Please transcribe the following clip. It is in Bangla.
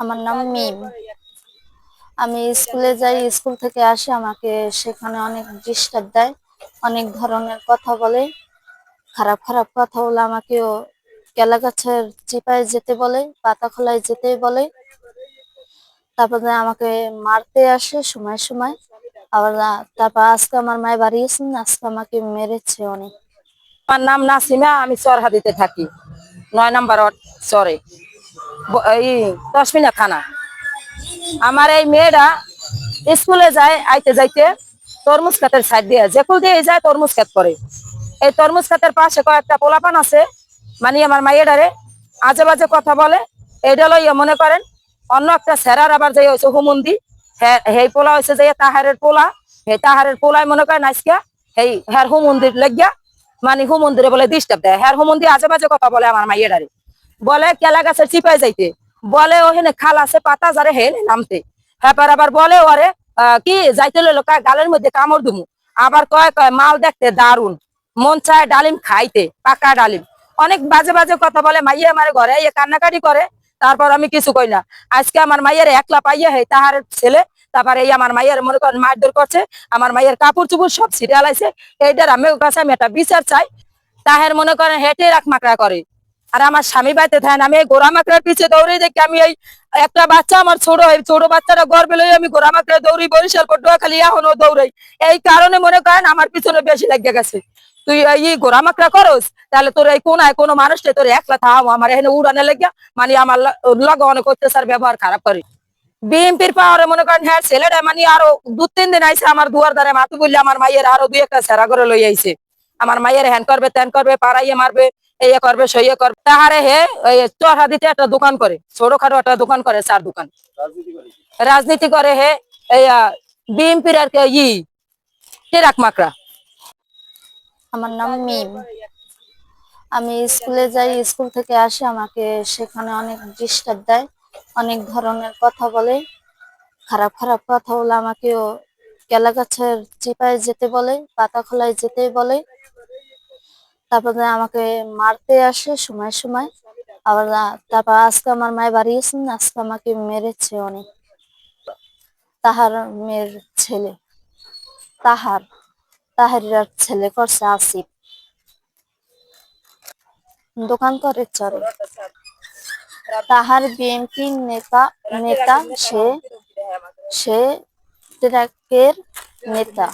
আমার নাম মিম। আমি স্কুলে যাই স্কুল থেকে আসি আমাকে সেখানে অনেক ডিস্টার্ব দেয় অনেক ধরনের কথা বলে খারাপ খারাপ কথা বলে আমাকেও কেলা গাছের চিপায় যেতে বলে পাতা খোলায় যেতে বলে। তারপরে আমাকে মারতে আসে সময় সময় আবার তারপর আজকে আমার মায়ের বাড়ি গেছেন আজকে আমাকে মেরেছে অনেক। আমার নাম নাসিমা আমি চরহাদিতে থাকি। নয় নম্বর চরে। এই দশমিনা থানা। আমার এই মেয়েরা স্কুলে যায়, আইতে যাইতে তরমুজ খাতের সাইড দিয়ে যেকুল দিয়ে যায় তরমুজ খাত করে। এই তরমুজ খাতের পাশে কয়েকটা পোলাপান আছে মানে আমার মাইয়েডারে আজে বাজে কথা বলে এইটা লইয়া মনে করেন, অন্য একটা স্যারার আবার যে হয়েছে হুমন্দি হেই পোলা হয়েছে যে তাহারের পোলা, হে তাহারের পোলায় মনে করেন আজকে এই হ্যার হুমন্দির লেগিয়া মানে হুমন্দিরে বলে ডিস্টার্ব দেয়। হ্যার হুমন্দি আজে বাজে কথা বলে আমার মাইয়েডারে বলে, কেলা গাছের চিপাই যাইতে। বলে ওখানে খাল আছে, পাতা যারে হে নামতে। হ্যাঁ আবার বলে, ওরে কি যাইতে লইলো গালের মধ্যে কামড় দুমু। আবার কয় কয়, মাল দেখতে দারুণ মন চায় ডালিম খাইতে, পাকা ডালিম। অনেক বাজে বাজে কথা বলে, মাইয়া আমার ঘরে ইয়ে কান্নাকাটি করে, তারপর আমি কিছু কই না। আজকে আমার মাইয়ের একলা পাইয়া হে, তাহার ছেলে, তারপর এই আমার মাইয়ের মনে করেন মারধর করছে, আমার মাইয়ের কাপড় চুপড় সব সিরিয়াল আছে এইটার আমি কাছে আমি একটা বিচার চাই। তাহের মনে করেন হেঁটে রাখ মাকড়া করে। আর আমার স্বামী বাড়িতে থাকেন আমি এই গোড়া মাকড়ার পিছিয়ে দৌড়ে দেখি, আমি এই একটা বাচ্চা আমার ছোট এই ছোট বাচ্চাটা গর্বে লই আমি গোড়া মাকড়া দৌড়ি বরিশাল পটুয়া খালি এখনও দৌড়াই। এই কারণে মনে করেন আমার পিছনে বেশি লাগিয়ে গেছে। তুই এই গোড়া মাকড়া করস, তাহলে তোর এই কোনায় কোনো মানুষটা তোর একলা থাম আমার এখানে উড়ানে লেগিয়া মানে আমার লগে অনেক অত্যাচার, ব্যবহার খারাপ করে। বিএমপির পাওয়ারে মনে করেন হ্যাঁ ছেলেটা মানে আরও দু তিন দিন আইসে আমার দুয়ার দ্বারে মাতু বললে আমার মাইয়ের আরও দুই একটা সেরা করে লই আইছে। আমার মাইয়ের হ্যান করবে, ত্যান করবে, পাড়াইয়ে মারবে। এই করবে সেই করবে। তাহারে হে ওই চড়া দিতে একটা দোকান করে ছোটখাটো একটা দোকান করে চার দোকান। রাজনীতি করে হে এই বিএমপির আর কি ই টেরাক মাকড়া। আমার নাম মিম। আমি স্কুলে যাই স্কুল থেকে আসি আমাকে সেখানে অনেক ডিস্টার্ব দেয় অনেক ধরনের কথা বলে খারাপ খারাপ কথা বলে আমাকেও কেলা গাছের চিপায় যেতে বলে পাতা খোলায় যেতে বলে তারপরে আমাকে মারতে আসে সময় সময়, আবার তারপর আজকে আমার মায়ের বাড়ি গেছেন আজকে আমাকে মেরেছে অনেক। তাহার মেয়ের ছেলে, তাহার তাহারির ছেলে করছে আসিফ। দোকান করে চলে তাহার বিএনপি নেতা নেতা, সে সে নেতা।